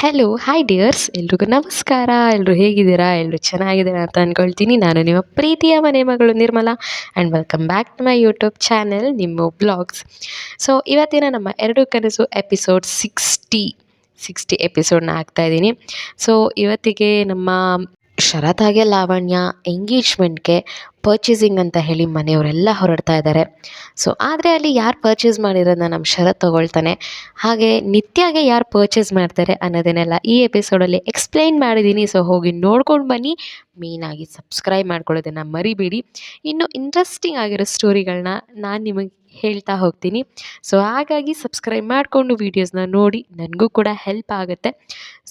Hello hi dears ಎಲ್ರಿಗೂ ನಮಸ್ಕಾರ. ಎಲ್ಲರೂ ಹೇಗಿದ್ದೀರಾ? ಎಲ್ಲರೂ ಚೆನ್ನಾಗಿದ್ದೀರಾ ಅಂತ ಅಂದ್ಕೊಳ್ತೀನಿ ನಾನು ನಿಮ್ಮ ಪ್ರೀತಿಯ ಮನೆ ಮಗಳು Nirmala and welcome back to my YouTube channel ನಿಮ್ಮ ಬ್ಲಾಗ್ಸ್ ಸೊ ಇವತ್ತಿನ ನಮ್ಮ ಎರಡು ಕನಸು ಎಪಿಸೋಡ್ ಸಿಕ್ಸ್ಟಿ ಸಿಕ್ಸ್ಟಿ ಎಪಿಸೋಡ್ನ ಹಾಕ್ತಾಯಿದ್ದೀನಿ ಸೊ ಇವತ್ತಿಗೆ ನಮ್ಮ ಶರತ್ ಹಾಗೆ ಲಾವಣ್ಯ ಎಂಗೇಜ್ಮೆಂಟ್ಗೆ ಪರ್ಚೇಸಿಂಗ್ ಅಂತ ಹೇಳಿ ಮನೆಯವರೆಲ್ಲ ಹೊರಡ್ತಾ ಇದ್ದಾರೆ. ಸೊ ಆದರೆ ಅಲ್ಲಿ ಯಾರು ಪರ್ಚೇಸ್ ಮಾಡಿರೋದನ್ನ ನಮ್ಮ ಶರತ್ ತೊಗೊಳ್ತಾನೆ. ಹಾಗೆ ನಿತ್ಯಾಗೆ ಯಾರು ಪರ್ಚೇಸ್ ಮಾಡ್ತಾರೆ ಅನ್ನೋದನ್ನೆಲ್ಲ ಈ ಎಪಿಸೋಡಲ್ಲಿ ಎಕ್ಸ್ಪ್ಲೈನ್ ಮಾಡಿದ್ದೀನಿ ಸೊ ಹೋಗಿ ನೋಡ್ಕೊಂಡು ಬನ್ನಿ. ಮೇನಾಗಿ ಸಬ್ಸ್ಕ್ರೈಬ್ ಮಾಡ್ಕೊಳ್ಳೋದನ್ನು ಮರಿಬೇಡಿ. ಇನ್ನು ಇಂಟ್ರೆಸ್ಟಿಂಗ್ ಆಗಿರೋ ಸ್ಟೋರಿಗಳನ್ನ ನಾನು ನಿಮಗೆ ಹೇಳ್ತಾ ಹೋಗ್ತೀನಿ. ಸೊ ಹಾಗಾಗಿ ಸಬ್ಸ್ಕ್ರೈಬ್ ಮಾಡಿಕೊಂಡು ವೀಡಿಯೋಸ್ನ ನೋಡಿ. ನನಗೂ ಕೂಡ ಹೆಲ್ಪ್ ಆಗುತ್ತೆ.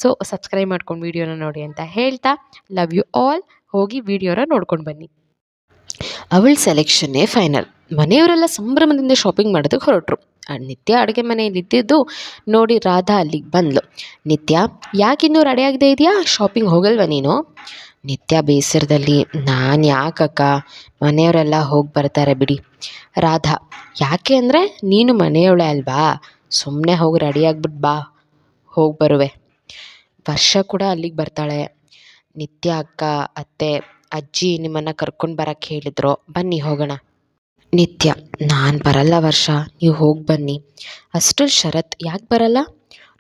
ಸೊ ಸಬ್ಸ್ಕ್ರೈಬ್ ಮಾಡ್ಕೊಂಡು ವೀಡಿಯೋನ ನೋಡಿ ಅಂತ ಹೇಳ್ತಾ. ಲವ್ ಯು ಆಲ್ ಹೋಗಿ ವೀಡಿಯೋನ ನೋಡ್ಕೊಂಡು ಬನ್ನಿ. ಅವಳ ಸೆಲೆಕ್ಷನ್ನೇ ಫೈನಲ್. ಮನೆಯವರೆಲ್ಲ ಸಂಭ್ರಮದಿಂದ ಶಾಪಿಂಗ್ ಮಾಡೋದಕ್ಕೆ ಹೊರಟರು. ನಿತ್ಯ ಅಡುಗೆ ಮನೆಯಲ್ಲಿ ಇದ್ದಿದ್ದು ನೋಡಿ ರಾಧಾ ಅಲ್ಲಿಗೆ ಬಂದ್ಲು. ನಿತ್ಯ ಯಾಕಿನ್ನೂ ರೆಡಿ ಆಗದೆ ಇದೆಯಾ? ಶಾಪಿಂಗ್ ಹೋಗಲ್ವಾ ನೀನು? ನಿತ್ಯ ಬೇಸರದಲ್ಲಿ, ನಾನು ಯಾಕಕ್ಕ? ಮನೆಯವರೆಲ್ಲ ಹೋಗಿ ಬರ್ತಾರೆ ಬಿಡಿ. ರಾಧಾ, ಯಾಕೆ ಅಂದರೆ ನೀನು ಮನೆಯವಳೆ ಅಲ್ವಾ? ಸುಮ್ಮನೆ ಹೋಗಿ ರೆಡಿ ಆಗ್ಬಿಟ್ಟು ಬಾ. ಹೋಗಿ ಬರುವೆ. ವರ್ಷ ಕೂಡ ಅಲ್ಲಿಗೆ ಬರ್ತಾಳೆ. ನಿತ್ಯ ಅಕ್ಕ, ಅತ್ತೆ ಅಜ್ಜಿ ನಿಮ್ಮನ್ನು ಕರ್ಕೊಂಡು ಬರೋಕ್ಕೆ ಹೇಳಿದ್ರು. ಬನ್ನಿ ಹೋಗೋಣ. ನಿತ್ಯ, ನಾನು ಬರಲ್ಲ ವರ್ಷ. ನೀವು ಹೋಗಿ ಬನ್ನಿ. ಅಷ್ಟು ಶರತ್ ಯಾಕೆ ಬರಲ್ಲ?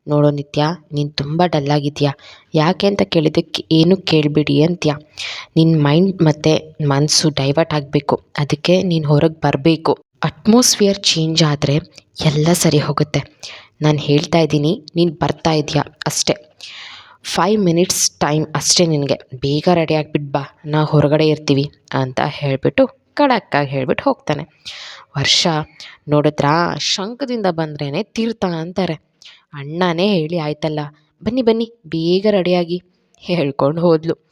ನೋಡೋ ನಿತ್ಯ, ನೀನು ತುಂಬ ಡಲ್ಲಾಗಿದೆಯಾ ಯಾಕೆ ಅಂತ ಕೇಳಿದ್ದಕ್ಕೆ ಏನು ಕೇಳಿಬಿಡಿ ಅಂತ್ಯ. ನಿನ್ನ ಮೈಂಡ್ ಮತ್ತು ಮನಸ್ಸು ಡೈವರ್ಟ್ ಆಗಬೇಕು. ಅದಕ್ಕೆ ನೀನು ಹೊರಗೆ ಬರಬೇಕು. ಅಟ್ಮಾಸ್ಫಿಯರ್ ಚೇಂಜ್ ಆದರೆ ಎಲ್ಲ ಸರಿ ಹೋಗುತ್ತೆ. ನಾನು ಹೇಳ್ತಾ ಇದ್ದೀನಿ, ನೀನು ಬರ್ತಾ ಇದೆಯಾ? ಅಷ್ಟೇ. ಫೈವ್ ಮಿನಿಟ್ಸ್ ಟೈಮ್ ಅಷ್ಟೇ ನಿನಗೆ. ಬೇಗ ರೆಡಿ ಆಗಿಬಿಟ್ಟು ಬಾ. ನಾವು ಹೊರಗಡೆ ಇರ್ತೀವಿ ಅಂತ ಹೇಳಿಬಿಟ್ಟು ಖಡಕ್ಕಾಗಿ ಹೇಳ್ಬಿಟ್ಟು ಹೋಗ್ತಾನೆ. ವರ್ಷ ನೋಡಿದ್ರಾ ಶಂಖದಿಂದ ಬಂದ್ರೇ ತೀರ್ಥ ಅಂತಾರೆ. ಅಣ್ಣನೇ ಹೇಳಿ, ಆಯ್ತಲ್ಲ, ಬನ್ನಿ ಬನ್ನಿ, ಬೇಗ ರೆಡಿಯಾಗಿ ಹೇಳ್ಕೊಂಡು ಹೋದ್ಲು.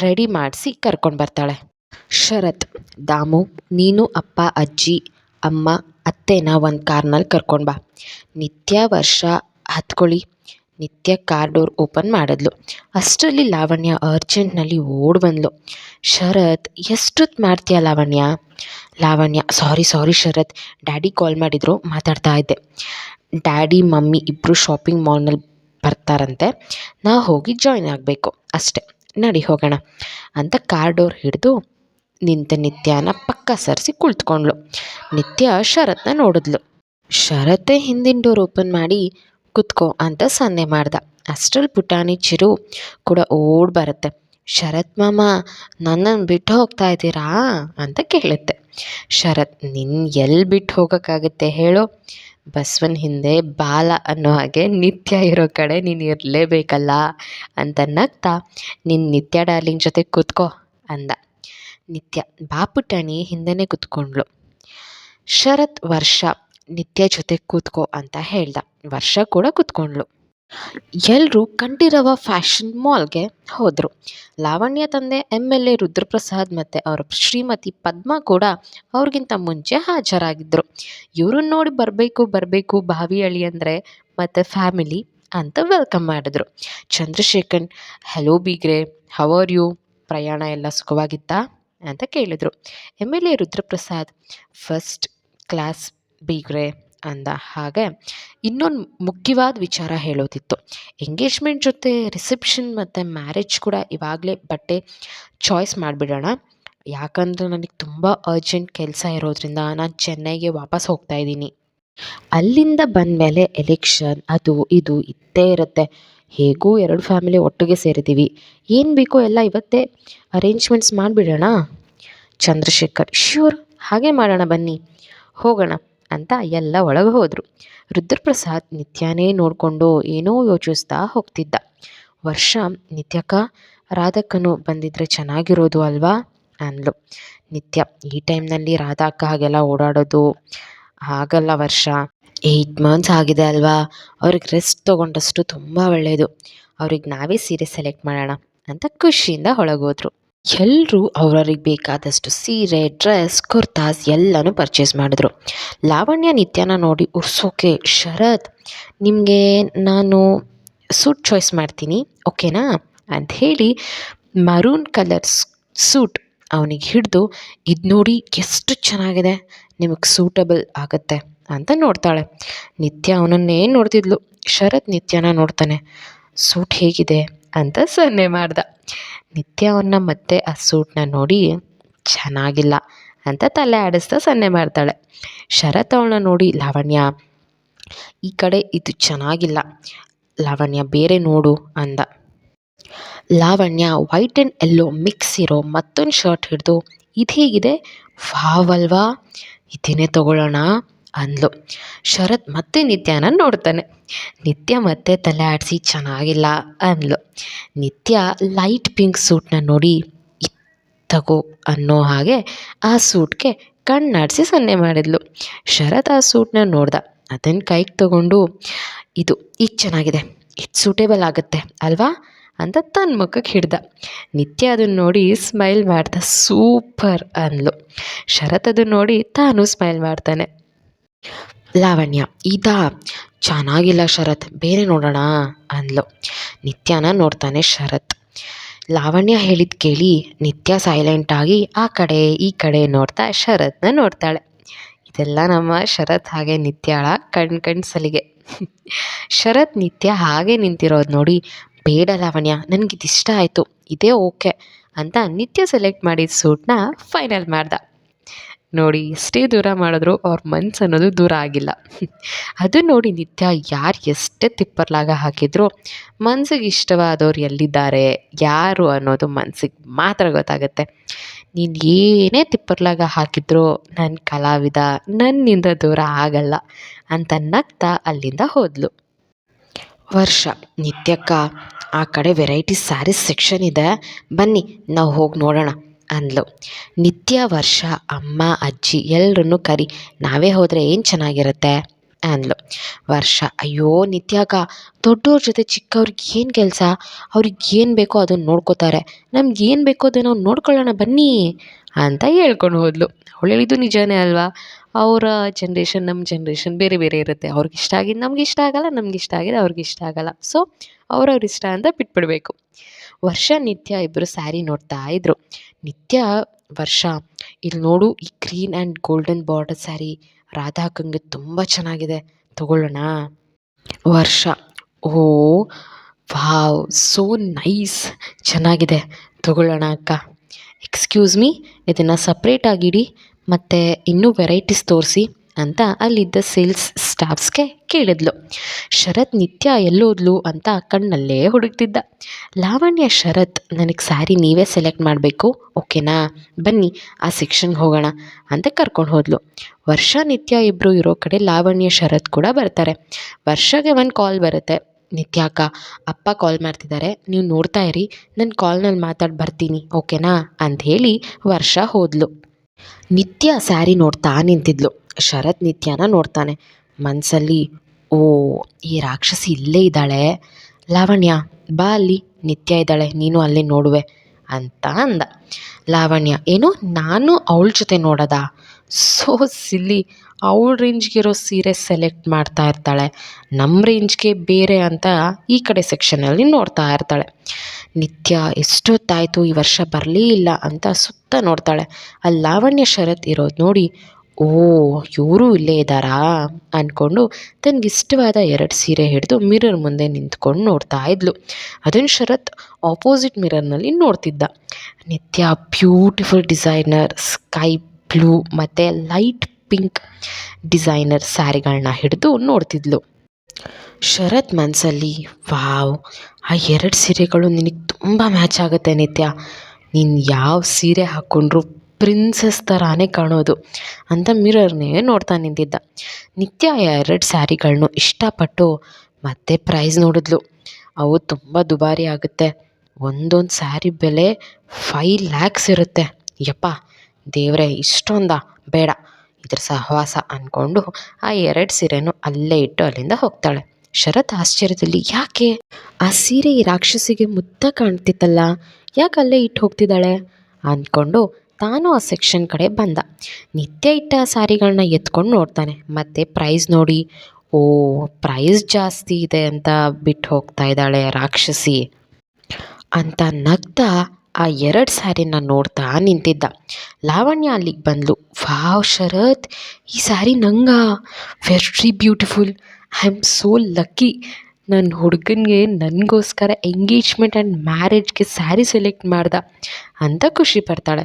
ರೆಡಿ ಮಾಡಿಸಿ ಕರ್ಕೊಂಡು ಬರ್ತಾಳೆ. ಶರತ್, ದಾಮು, ನೀನು, ಅಪ್ಪ, ಅಜ್ಜಿ, ಅಮ್ಮ, ಅತ್ತೆನ ಒಂದು ಕಾರ್ನಲ್ಲಿ ಕರ್ಕೊಂಡು ಬಾ. ನಿತ್ಯ ವರ್ಷ ಹತ್ಕೊಳ್ಳಿ ನಿತ್ಯ ಕಾರ್ ಡೋರ್ ಓಪನ್ ಮಾಡಿದ್ಲು. ಅಷ್ಟರಲ್ಲಿ ಲಾವಣ್ಯ ಅರ್ಜೆಂಟ್ನಲ್ಲಿ ಓಡಿ ಬಂದ್ಲು. ಶರತ್ ಎಷ್ಟೊತ್ತು ಮಾಡ್ತೀಯ Lavanya? Lavanya, sorry sorry Sharath, daddy call ಮಾಡಿದ್ರು, ಮಾತಾಡ್ತಾ ಇದ್ದೆ. ಡ್ಯಾಡಿ, ಮಮ್ಮಿ ಇಬ್ಬರು ಶಾಪಿಂಗ್ ಮಾಲ್ನಲ್ಲಿ ಬರ್ತಾರಂತೆ. ನಾ ಹೋಗಿ ಜಾಯ್ನ್ ಆಗಬೇಕು. ಅಷ್ಟೆ. ನಡಿ ಹೋಗೋಣ. ಅಂತ ಕಾರ್ ಡೋರ್ ಹಿಡಿದು ನಿಂತ ನಿತ್ಯನ ಪಕ್ಕ ಸರಿಸಿ ಕುಳಿತುಕೊಂಡ್ಳು. ನಿತ್ಯ ಶರತ್ನ ನೋಡಿದ್ಲು. ಶರತ್ತೇ ಹಿಂದಿನ ಡೋರ್ ಓಪನ್ ಮಾಡಿ ಕುತ್ಕೋ ಅಂತ ಸನ್ನೆ ಮಾಡ್ದ. ಅಷ್ಟ್ರಲ್ಲಿ ಪುಟಾಣಿ ಚಿರು ಕೂಡ ಓಡ್ ಬರುತ್ತೆ. ಶರತ್ ಮಾಮ ನನ್ನನ್ನು ಬಿಟ್ಟು ಹೋಗ್ತಾ ಇದ್ದೀರಾ? ಅಂತ ಕೇಳುತ್ತೆ. ಶರತ್ ನಿನ್ನ ಎಲ್ಲಿ ಬಿಟ್ಟು ಹೋಗೋಕ್ಕಾಗುತ್ತೆ ಹೇಳು. ಬಸವನ ಹಿಂದೆ ಬಾಲ ಅನ್ನೋ ಹಾಗೆ ನಿತ್ಯ ಇರೋ ಕಡೆ ನೀನು ಇರಲೇಬೇಕಲ್ಲ? ಅಂತ ನಗ್ತಾ ನಿನ್ನ ನಿತ್ಯ ಡಾರ್ಲಿಂಗ್ ಜೊತೆ ಕೂತ್ಕೋ, ಅಂದ. ನಿತ್ಯ, ಬಾ ಪುಟಾಣಿ ಹಿಂದೆನೇ ಕೂತ್ಕೊಂಡ್ಳು. ಶರತ್ ವರ್ಷ ನಿತ್ಯ ಜೊತೆ ಕೂತ್ಕೋ ಅಂತ ಹೇಳ್ದ. ವರ್ಷ ಕೂಡ ಕೂತ್ಕೊಂಡ್ಳು. ಎಲ್ಲರೂ ಕಂಠೀರವ ಫ್ಯಾಷನ್ ಮಾಲ್ಗೆ ಹೋದರು. ಲಾವಣ್ಯ ತಂದೆ ಎಂ ಎಲ್ ಎ ರುದ್ರಪ್ರಸಾದ್ ಮತ್ತು ಅವರ ಶ್ರೀಮತಿ ಪದ್ಮ ಕೂಡ ಅವ್ರಿಗಿಂತ ಮುಂಚೆ ಹಾಜರಾಗಿದ್ದರು ಇವ್ರನ್ನ ನೋಡಿ ಬರಬೇಕು ಬರಬೇಕು ಭಾವಿ ಅಳಿಯಂದರೆ ಮತ್ತು ಫ್ಯಾಮಿಲಿ ಅಂತ ವೆಲ್ಕಮ್ ಮಾಡಿದ್ರು. ಚಂದ್ರಶೇಖರ್ ಹಲೋ ಬೀಗ್ರೆ ಹವ್ ಆರ್ ಯು ಪ್ರಯಾಣ ಎಲ್ಲ ಸುಖವಾಗಿತ್ತಾ? ಅಂತ ಕೇಳಿದರು. M L A Rudraprasad first class ಬೀಗ್ರೆ ಅಂದ ಹಾಗೆ ಇನ್ನೊಂದು ಮುಖ್ಯವಾದ ವಿಚಾರ ಹೇಳೋದಿತ್ತು. ಎಂಗೇಜ್ಮೆಂಟ್ ಜೊತೆ ರಿಸೆಪ್ಷನ್ ಮತ್ತು ಮ್ಯಾರೇಜ್ ಕೂಡ ಇವಾಗಲೇ ಬಟ್ಟೆ ಚಾಯ್ಸ್ ಮಾಡಿಬಿಡೋಣ. ಯಾಕಂದರೆ ನನಗೆ ತುಂಬ ಅರ್ಜೆಂಟ್ ಕೆಲಸ ಇರೋದ್ರಿಂದ ನಾನು ಚೆನ್ನೈಗೆ ವಾಪಸ್ ಹೋಗ್ತಾ ಇದ್ದೀನಿ. ಅಲ್ಲಿಂದ ಬಂದಮೇಲೆ ಎಲೆಕ್ಷನ್ ಅದು, ಇದು ಇದ್ದೇ ಇರುತ್ತೆ. ಹೇಗೂ ಎರಡು ಫ್ಯಾಮಿಲಿ ಒಟ್ಟಿಗೆ ಸೇರಿದ್ದೀವಿ. ಏನು ಬೇಕೋ ಎಲ್ಲ ಇವತ್ತೇ ಅರೇಂಜ್ಮೆಂಟ್ಸ್ ಮಾಡಿಬಿಡೋಣ. ಚಂದ್ರಶೇಖರ್ ಶ್ಯೂರ್ ಹಾಗೆ ಮಾಡೋಣ ಬನ್ನಿ. ಹೋಗೋಣ. ಅಂತ ಎಲ್ಲ ಒಳಗೆ ಹೋದರು. ರುದ್ರಪ್ರಸಾದ್ ನಿತ್ಯನೇ ನೋಡಿಕೊಂಡು ಏನೋ ಯೋಚಿಸ್ತಾ ಹೋಗ್ತಿದ್ದ. ವರ್ಷ, ನಿತ್ಯಕ್ಕ, ರಾಧಕ್ಕನು ಬಂದಿದ್ದರೆ ಚೆನ್ನಾಗಿರೋದು ಅಲ್ವಾ? ಅಂದ್ಲು. ನಿತ್ಯ, ಈ ಟೈಮ್ನಲ್ಲಿ ರಾಧಕ್ಕ ಹಾಗೆಲ್ಲ ಓಡಾಡೋದು ಆಗಲ್ಲ ವರ್ಷ. ಏಯ್ಟ್ ಮಂತ್ಸ್ ಆಗಿದೆ ಅಲ್ವಾ? ಅವ್ರಿಗೆ ರೆಸ್ಟ್ ತೊಗೊಂಡಷ್ಟು ತುಂಬ ಒಳ್ಳೆಯದು ಅವ್ರಿಗೆ ನಾವೇ ಸೀರೆ ಸೆಲೆಕ್ಟ್ ಮಾಡೋಣ ಅಂತ ಖುಷಿಯಿಂದ ಒಳಗೋದ್ರು ಎಲ್ಲರೂ ಅವ್ರವ್ರಿಗೆ ಬೇಕಾದಷ್ಟು ಸೀರೆ ಡ್ರೆಸ್ ಕುರ್ತಾಸ್ ಎಲ್ಲನೂ ಪರ್ಚೇಸ್ ಮಾಡಿದ್ರು. ಲಾವಣ್ಯ ನಿತ್ಯನ ನೋಡಿ ಉರ್ಸೋಕೆ ಶರತ್, ನಿಮಗೆ ನಾನು ಸೂಟ್ ಚಾಯ್ಸ್ ಮಾಡ್ತೀನಿ, ಓಕೆನಾ? ಅಂತ ಹೇಳಿ ಮರೂನ್ ಕಲರ್ ಸೂಟ್ ಅವನಿಗೆ ಹಿಡಿದು, ಇದು ನೋಡಿ ಎಷ್ಟು ಚೆನ್ನಾಗಿದೆ, ನಿಮಗೆ ಸೂಟಬಲ್ ಆಗುತ್ತೆ ಅಂತ ನೋಡ್ತಾಳೆ. ನಿತ್ಯ ಅವನನ್ನೇ ನೋಡ್ತಿದ್ಲು? ಶರತ್ ನಿತ್ಯನ ನೋಡ್ತಾನೆ, ಸೂಟ್ ಹೇಗಿದೆ? ಅಂತ ಸನ್ನೆ ಮಾಡ್ದ. ನಿತ್ಯ ಅವನ್ನ ಮತ್ತೆ ಆ ಸೂಟ್ನ ನೋಡಿ ಚೆನ್ನಾಗಿಲ್ಲ ಅಂತ ತಲೆ ಆಡಿಸ್ತಾ ಸನ್ನೆ ಮಾಡ್ತಾಳೆ. ಶರತ್ ಅವಳನ್ನ ನೋಡಿ, ಲಾವಣ್ಯ, ಈ ಕಡೆ ಇದು ಚೆನ್ನಾಗಿಲ್ಲ. ಲಾವಣ್ಯ, ಬೇರೆ ನೋಡು ಅಂದ. Lavanya white and yellow mix ಇರೋ ಮತ್ತೊಂದು ಶರ್ಟ್ ಹಿಡಿದು, ಇದು ಹೇಗಿದೆ? ವಾವ್ ಅಲ್ವಾ? ಇದನ್ನೇ ತಗೊಳ್ಳೋಣ. ಅಂದ್ಲು. ಶರತ್ ಮತ್ತೆ ನಿತ್ಯನ ನೋಡ್ತಾನೆ. ನಿತ್ಯ ಮತ್ತೆ ತಲೆ ಆಡಿಸಿ ಚೆನ್ನಾಗಿಲ್ಲ ಅಂದ್ಲು. ನಿತ್ಯ ಲೈಟ್ ಪಿಂಕ್ ಸೂಟ್ನ ನೋಡಿ ತಗೋ ಅನ್ನೋ ಹಾಗೆ ಆ ಸೂಟ್ಗೆ ಕಣ್ಣಾಡಿಸಿ ಸನ್ನೆ ಮಾಡಿದ್ಲು. ಶರತ್ ಆ ಸೂಟ್ನ ನೋಡ್ದ. ಅದನ್ನು ಕೈಗೆ ತಗೊಂಡು ಇದು ಇದು ಚೆನ್ನಾಗಿದೆ. ಇದು ಸೂಟೇಬಲ್ ಆಗುತ್ತೆ ಅಲ್ವಾ ಅಂತ ತನ್ನ ಮುಖಕ್ಕೆ ಹಿಡ್ದ. ನಿತ್ಯ ಅದನ್ನು ನೋಡಿ ಸ್ಮೈಲ್ ಮಾಡ್ದ. ಸೂಪರ್ ಅಂದ್ಲು. ಶರತ್ ಅದನ್ನು ನೋಡಿ ತಾನು ಸ್ಮೈಲ್ ಮಾಡ್ತಾನೆ. ಲಾವಣ್ಯ ಇದಾ ಚೆನ್ನಾಗಿಲ್ಲ ಶರತ್, ಬೇರೆ ನೋಡೋಣ ಅಂದ್ಲು. ನಿತ್ಯನ ನೋಡ್ತಾನೆ ಶರತ್. ಲಾವಣ್ಯ ಹೇಳಿದ ಕೇಳಿ ನಿತ್ಯ ಸೈಲೆಂಟಾಗಿ ಆ ಕಡೆ, ಈ ಕಡೆ ನೋಡ್ತಾ ಶರತ್ನ ನೋಡ್ತಾಳೆ. ಇದೆಲ್ಲ ನಮ್ಮ ಶರತ್ ಹಾಗೆ ನಿತ್ಯಾಳ ಕಣ್ ಕಣ್ ಸಲಿಗೆ ಶರತ್, ನಿತ್ಯ ಹಾಗೆ ನಿಂತಿರೋದು ನೋಡಿ, ಬೇಡ ಲಾವಣ್ಯ, ನನಗಿದಿಷ್ಟ ಆಯಿತು, ಇದೇ ಓಕೆ ಅಂತ ನಿತ್ಯ ಸೆಲೆಕ್ಟ್ ಮಾಡಿದ ಸೂಟ್ನ ಫೈನಲ್ ಮಾಡ್ದ. ನೋಡಿ, ಎಷ್ಟೇ ದೂರ ಮಾಡಿದ್ರು ಅವ್ರ ಮನ್ಸು ಅನ್ನೋದು ದೂರ ಆಗಿಲ್ಲ. ಅದು ನೋಡಿ ನಿತ್ಯ ಯಾರು ಎಷ್ಟೇ ತಿಪ್ಪರ್ಲಾಗ ಹಾಕಿದ್ರು ಮನ್ಸಿಗೆ ಇಷ್ಟವಾದವ್ರು ಎಲ್ಲಿದ್ದಾರೆ, ಯಾರು ಅನ್ನೋದು ಮನ್ಸಿಗೆ ಮಾತ್ರ ಗೊತ್ತಾಗುತ್ತೆ. ನೀನು ಏನೇ ತಿಪ್ಪರ್ಲಾಗ ಹಾಕಿದ್ರು ನನ್ನ ಕಲಾವಿದ ನನ್ನಿಂದ ದೂರ ಆಗಲ್ಲ ಅಂತ ನಗ್ತಾ ಅಲ್ಲಿಂದ ಹೋದ್ಲು. ವರ್ಷ, ನಿತ್ಯಕ್ಕ, ಆ ಕಡೆ ವೆರೈಟಿ ಸ್ಯಾರೀಸ್ ಸೆಕ್ಷನ್ ಇದೆ. ಬನ್ನಿ, ನಾವು ಹೋಗಿ ನೋಡೋಣ. ಅಂದ್ಲು. ನಿತ್ಯ ವರ್ಷ, ಅಮ್ಮ, ಅಜ್ಜಿ ಎಲ್ಲರನ್ನೂ ಕರಿ. ನಾವೇ ಹೋದರೆ ಏನು ಚೆನ್ನಾಗಿರುತ್ತೆ? ಅಂದ್ಲು. ವರ್ಷ, ಅಯ್ಯೋ, ನಿತ್ಯಾಗ ದೊಡ್ಡವ್ರ ಜೊತೆ ಚಿಕ್ಕವ್ರಿಗೆ ಏನು ಕೆಲಸ? ಅವ್ರಿಗೆ ಏನು ಬೇಕೋ ಅದನ್ನು ನೋಡ್ಕೋತಾರೆ. ನಮ್ಗೆ ಏನು ಬೇಕೋ ಅದನ್ನು ನೋಡ್ಕೊಳ್ಳೋಣ ಬನ್ನಿ. ಅಂತ ಹೇಳ್ಕೊಂಡು ಹೋದ್ಲು. ಅವಳು ಹೇಳಿದ್ದು ನಿಜವೇ ಅಲ್ವಾ? ಅವರ ಜನ್ರೇಷನ್ ನಮ್ಮ ಜನ್ರೇಷನ್ ಬೇರೆ ಬೇರೆ ಇರುತ್ತೆ. ಅವ್ರಿಗೆ ಇಷ್ಟ ಆಗಿದ್ದು ನಮ್ಗೆ ಇಷ್ಟ ಆಗಲ್ಲ, ನಮ್ಗೆ ಇಷ್ಟ ಆಗಿದೆ ಅವ್ರಿಗೆ ಇಷ್ಟ ಆಗಲ್ಲ. ಸೊ ಅವ್ರವ್ರ ಇಷ್ಟ ಅಂತ ಬಿಟ್ಬಿಡಬೇಕು. ವರ್ಷ ನಿತ್ಯ ಇಬ್ಬರು ಸ್ಯಾರಿ ನೋಡ್ತಾ ಇದ್ರು. ನಿತ್ಯ, ವರ್ಷ. ಇಲ್ಲಿ ನೋಡು, ಈ green and golden border sari Radha ಅಕ್ಕಂಗೆ ತುಂಬ ಚೆನ್ನಾಗಿದೆ. ತಗೊಳ್ಳೋಣ? ವರ್ಷ. Oh, wow, so nice. ಚೆನ್ನಾಗಿದೆ. ತಗೊಳ್ಳೋಣ ಅಕ್ಕ. ಎಕ್ಸ್ಕ್ಯೂಸ್ ಮೀ, ಇದನ್ನು ಸಪ್ರೇಟಾಗಿಡಿ ಮತ್ತು ಇನ್ನೂ ವೆರೈಟೀಸ್ ತೋರಿಸಿ ಅಂತ ಅಲ್ಲಿದ್ದ ಸೇಲ್ಸ್ ಸ್ಟಾಫ್ಸ್ಗೆ ಕೇಳಿದ್ಲು. ಶರತ್ ನಿತ್ಯ ಎಲ್ಲೋದ್ಲು ಅಂತ ಕಣ್ಣಲ್ಲೇ ಹುಡುಕ್ತಿದ್ದ. ಲಾವಣ್ಯ ಶರತ್, ನನಗೆ ಸ್ಯಾರಿ ನೀವೇ ಸೆಲೆಕ್ಟ್ ಮಾಡಬೇಕು, ಓಕೆನಾ? ಬನ್ನಿ, ಆ ಸೆಕ್ಷನ್ಗೆ ಹೋಗೋಣ ಅಂತ ಕರ್ಕೊಂಡು ಹೋದ್ಲು. ವರ್ಷ ನಿತ್ಯ ಇಬ್ಬರು ಇರೋ ಕಡೆ ಲಾವಣ್ಯ ಶರತ್ ಕೂಡ ಬರ್ತಾರೆ. ವರ್ಷಗೆ ಒಂದು ಕಾಲ್ ಬರುತ್ತೆ. ನಿತ್ಯಾಕ ಅಪ್ಪ ಕಾಲ್ ಮಾಡ್ತಿದ್ದಾರೆ ನೀವು ನೋಡ್ತಾ ಇರಿ ನನ್ನ ಕಾಲ್ನಲ್ಲಿ ಮಾತಾಡಿ ಬರ್ತೀನಿ, ಓಕೆನಾ? ಅಂತ ಹೇಳಿ ವರ್ಷ ಹೋದ್ಲು. ನಿತ್ಯ ಸ್ಯಾರಿ ನೋಡ್ತಾ ನಿಂತಿದ್ಲು. ಶರತ್ ನಿತ್ಯನ ನೋಡ್ತಾನೆ. ಮನಸ್ಸಲ್ಲಿ ಓ, ಈ ರಾಕ್ಷಸಿ ಇಲ್ಲೇ ಇದ್ದಾಳೆ. ಲಾವಣ್ಯ, ಬಾ ಅಲ್ಲಿ, ನಿತ್ಯ ಇದ್ದಾಳೆ, ನೀನು ಅಲ್ಲೇ ನೋಡುವೆ ಅಂತ ಅಂದ. ಲಾವಣ್ಯ, ಏನು ನಾನು ಅವಳ ಜೊತೆ ನೋಡೋದಾ? ಸೋ ಸಿಲ್ಲಿ, ಅವಳ ರೇಂಜ್ಗಿರೋ ಸೀರೆ ಸೆಲೆಕ್ಟ್ ಮಾಡ್ತಾ ಇರ್ತಾಳೆ. ನಮ್ಮ ರೇಂಜ್ಗೆ ಬೇರೆ ಅಂತ ಈ ಕಡೆ ಸೆಕ್ಷನಲ್ಲಿ ನೋಡ್ತಾ ಇರ್ತಾಳೆ. ನಿತ್ಯ, ಎಷ್ಟೊತ್ತಾಯಿತು, ಈ ವರ್ಷ ಬರಲೇ ಇಲ್ಲ ಅಂತ ಸುತ್ತ ನೋಡ್ತಾಳೆ. ಅಲ್ಲಿ ಲಾವಣ್ಯ ಶರತ್ ಇರೋದು ನೋಡಿ ಓ, ಇವರು ಇಲ್ಲೇ ಇದ್ದಾರಾ? ಅಂದ್ಕೊಂಡು ತನಗಿಷ್ಟವಾದ ಎರಡು ಸೀರೆ ಹಿಡಿದು ಮಿರರ್ ಮುಂದೆ ನಿಂತ್ಕೊಂಡು ನೋಡ್ತಾ ಇದ್ಲು. ಅದನ್ನು ಶರತ್ ಆಪೋಸಿಟ್ ಮಿರರ್ನಲ್ಲಿ ನೋಡ್ತಿದ್ದ. Nitya beautiful designer sky blue ಮತ್ತು ಲೈಟ್ ಪಿಂಕ್ ಡಿಸೈನರ್ ಸ್ಯಾರಿಗಳನ್ನ ಹಿಡಿದು ನೋಡ್ತಿದ್ಲು. ಶರತ್ ಮನಸ್ಸಲ್ಲಿ ವಾವ್, ಆ ಎರಡು ಸೀರೆಗಳು ನಿನಗೆ ತುಂಬ ಮ್ಯಾಚ್ ಆಗುತ್ತೆ ನಿತ್ಯ. ನೀನು ಯಾವ ಸೀರೆ ಹಾಕ್ಕೊಂಡ್ರು ಪ್ರಿನ್ಸಸ್ ಥರಾನೇ ಕಾಣೋದು. ಅಂತ ಮಿರರ್ನೇ ನೋಡ್ತಾ ನಿಂತಿದ್ದ. ನಿತ್ಯ ಎರಡು ಸ್ಯಾರಿಗಳ್ನು ಇಷ್ಟಪಟ್ಟು ಮತ್ತೆ ಪ್ರೈಸ್ ನೋಡಿದ್ಲು. ಅವು ತುಂಬ ದುಬಾರಿ ಆಗುತ್ತೆ. ಒಂದೊಂದು ಸ್ಯಾರಿ ಬೆಲೆ ಫೈ ಲ್ಯಾಕ್ಸ್ ಇರುತ್ತೆ. ಯಪ್ಪ, ದೇವರೇ, ಇಷ್ಟೊಂದ? ಬೇಡ. ಇದ್ರ ಸಹವಾಸ ಅಂದ್ಕೊಂಡು ಆ ಎರಡು ಸೀರೆನೂ ಅಲ್ಲೇ ಇಟ್ಟು ಅಲ್ಲಿಂದ ಹೋಗ್ತಾಳೆ. ಶರತ್ ಆಶ್ಚರ್ಯದಲ್ಲಿ, ಯಾಕೆ? ಆ ಸೀರೆ ರಾಕ್ಷಸಿಗೆ ಮುದ್ದ ಕಾಣ್ತಿತ್ತಲ್ಲ. ಯಾಕೆ ಅಲ್ಲೇ ಇಟ್ಟು ಹೋಗ್ತಿದ್ದಾಳೆ? ಅಂದ್ಕೊಂಡು ತಾನು ಆ ಸೆಕ್ಷನ್ ಕಡೆ ಬಂದ. ನಿತ್ಯ ಇಟ್ಟ ಸ್ಯಾರಿಗಳನ್ನ ಎತ್ಕೊಂಡು ನೋಡ್ತಾನೆ. ಮತ್ತು ಪ್ರೈಸ್ ನೋಡಿ, ಓ ಪ್ರೈಸ್ ಜಾಸ್ತಿ ಇದೆ ಅಂತ ಬಿಟ್ಟು ಹೋಗ್ತಾ ಇದ್ದಾಳೆ ರಾಕ್ಷಸಿ. ಅಂತ ನಗ್ತಾ ಆ ಎರಡು ಸ್ಯಾರಿನ ನೋಡ್ತಾ ನಿಂತಿದ್ದ. ಲಾವಣ್ಯ ಅಲ್ಲಿಗೆ ಬಂದಳು ವಾವ್, ಶರತ್, ಈ ಸ್ಯಾರಿ ನಂಗ. Very beautiful I am so lucky ನನ್ನ ಹುಡುಗನಿಗೆ ನನಗೋಸ್ಕರ ಎಂಗೇಜ್ಮೆಂಟ್ ಆ್ಯಂಡ್ ಮ್ಯಾರೇಜ್ಗೆ ಸ್ಯಾರಿ ಸೆಲೆಕ್ಟ್ ಮಾಡ್ದ. ಅಂತ ಖುಷಿ ಪಡ್ತಾಳೆ.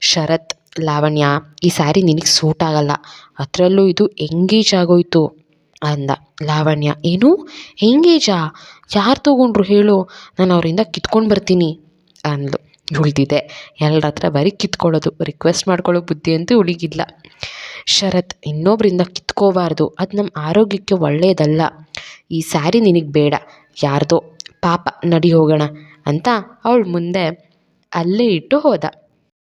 ಶರತ್, ಲಾವಣ್ಯ, ಈ ಸ್ಯಾರಿ ನಿನಗೆ ಸೂಟ್ ಆಗೋಲ್ಲ. ಅದರಲ್ಲೂ ಇದು ಎಂಗೇಜ್ ಆಗೋಯ್ತು ಅಂದ. ಲಾವಣ್ಯ, ಏನು? ಎಂಗೇಜಾ ಯಾರು ತೊಗೊಂಡ್ರು ಹೇಳು? ನಾನು ಅವರಿಂದ ಕಿತ್ಕೊಂಡು ಬರ್ತೀನಿ ಅಂದ್ಲು. ಉಳಿದಿದೆ. ಎಲ್ಲರ ಹತ್ರ ಬರೀ ಕಿತ್ಕೊಳ್ಳೋದು ರಿಕ್ವೆಸ್ಟ್ ಮಾಡ್ಕೊಳ್ಳೋ ಬುದ್ಧಿ ಅಂತೂ ಉಳಿಗಿಲ್ಲ ಶರತ್ ಇನ್ನೊಬ್ಬರಿಂದ ಕಿತ್ಕೋಬಾರ್ದು. ಅದು ನಮ್ಮ ಆರೋಗ್ಯಕ್ಕೆ ಒಳ್ಳೆಯದಲ್ಲ ಈ ಸ್ಯಾರಿ ನಿನಗೆ ಬೇಡ. ಯಾರ್ದೋ ಪಾಪ ನಡಿ ಹೋಗೋಣ ಅಂತ ಅವಳು ಮುಂದೆ ಅಲ್ಲೇ ಇಟ್ಟು ಹೋದ.